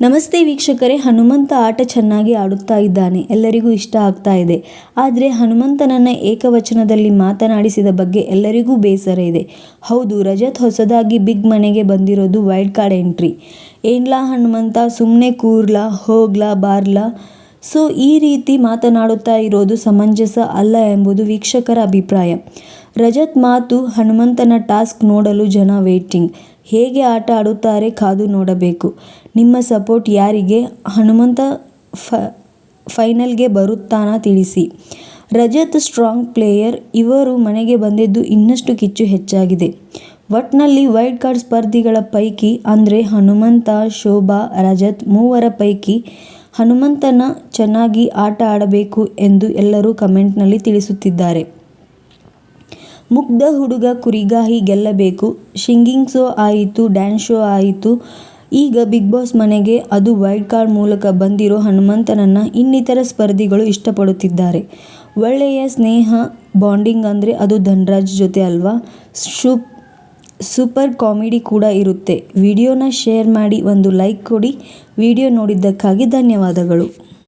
ನಮಸ್ತೆ ವೀಕ್ಷಕರೇ, ಹನುಮಂತ ಆಟ ಚೆನ್ನಾಗಿ ಆಡುತ್ತಾ ಇದ್ದಾನೆ. ಎಲ್ಲರಿಗೂ ಇಷ್ಟ ಆಗ್ತಾ ಇದೆ. ಆದರೆ ಹನುಮಂತನನ್ನ ಏಕವಚನದಲ್ಲಿ ಮಾತನಾಡಿಸಿದ ಬಗ್ಗೆ ಎಲ್ಲರಿಗೂ ಬೇಸರ ಇದೆ. ಹೌದು, ರಜತ್ ಹೊಸದಾಗಿ ಬಿಗ್ ಮನೆಗೆ ಬಂದಿರೋದು ವೈಲ್ಡ್ ಕಾರ್ಡ್ ಎಂಟ್ರಿ. ಏನ್ಲಾ ಹನುಮಂತ ಸುಮ್ಮನೆ ಕೂರ್ಲಾ, ಹೋಗ್ಲಾ, ಬಾರ್ಲಾ? ಸೊ, ಈ ರೀತಿ ಮಾತನಾಡುತ್ತಾ ಇರೋದು ಸಮಂಜಸ ಅಲ್ಲ ಎಂಬುದು ವೀಕ್ಷಕರ ಅಭಿಪ್ರಾಯ. ರಜತ್ ಮಾತು ಹನುಮಂತನ ಟಾಸ್ಕ್ ನೋಡಲು ಜನ ವೇಟಿಂಗ್ ಹೇಗೆ ಆಟ ಆಡುತ್ತಾರೆ ಕಾದು ನೋಡಬೇಕು. ನಿಮ್ಮ ಸಪೋರ್ಟ್ ಯಾರಿಗೆ? ಹನುಮಂತ ಫ, ಫೈನಲ್ಗೆ ಬರುತ್ತಾನಾ ತಿಳಿಸಿ. ರಜತ್ ಸ್ಟ್ರಾಂಗ್ ಪ್ಲೇಯರ್, ಇವರು ಮನೆಗೆ ಬಂದಿದ್ದು ಇನ್ನಷ್ಟು ಕಿಚ್ಚು ಹೆಚ್ಚಾಗಿದೆ. ಒಟ್ನಲ್ಲಿ ವೈಲ್ಡ್ ಕಾರ್ಡ್ ಸ್ಪರ್ಧಿಗಳ ಪೈಕಿ ಅಂದರೆ ಹನುಮಂತ, ಶೋಭಾ, ರಜತ್ ಮೂವರ ಪೈಕಿ ಹನುಮಂತನ ಚೆನ್ನಾಗಿ ಆಟ ಆಡಬೇಕು ಎಂದು ಎಲ್ಲರೂ ಕಮೆಂಟ್ನಲ್ಲಿ ತಿಳಿಸುತ್ತಿದ್ದಾರೆ. ಮುಗ್ಧ ಹುಡುಗ ಕುರಿಗಾಹಿ ಗೆಲ್ಲಬೇಕು. ಸಿಂಗಿಂಗ್ ಶೋ ಆಯಿತು, ಡ್ಯಾನ್ಸ್ ಶೋ ಆಯಿತು. ಈಗ ಬಿಗ್ ಬಾಸ್ ಮನೆಗೆ ಅದು ವೈಲ್ಡ್ ಕಾರ್ಡ್ ಮೂಲಕ ಬಂದಿರೋ ಹನುಮಂತನನ್ನ ಇನ್ನಿತರ ಸ್ಪರ್ಧಿಗಳು ಇಷ್ಟಪಡುತ್ತಿದ್ದಾರೆ. ಒಳ್ಳೆಯ ಸ್ನೇಹ, ಬಾಂಡಿಂಗ್ ಅಂದರೆ ಅದು ಧನ್ರಾಜ್ ಜೊತೆ ಅಲ್ವಾ? ಸೂಪರ್ ಕಾಮಿಡಿ ಕೂಡ ಇರುತ್ತೆ. ವಿಡಿಯೋನ ಶೇರ್ ಮಾಡಿ ಒಂದು ಲೈಕ್ ಕೊಡಿ. ವಿಡಿಯೋ ನೋಡಿದ್ದಕ್ಕಾಗಿ ಧನ್ಯವಾದಗಳು.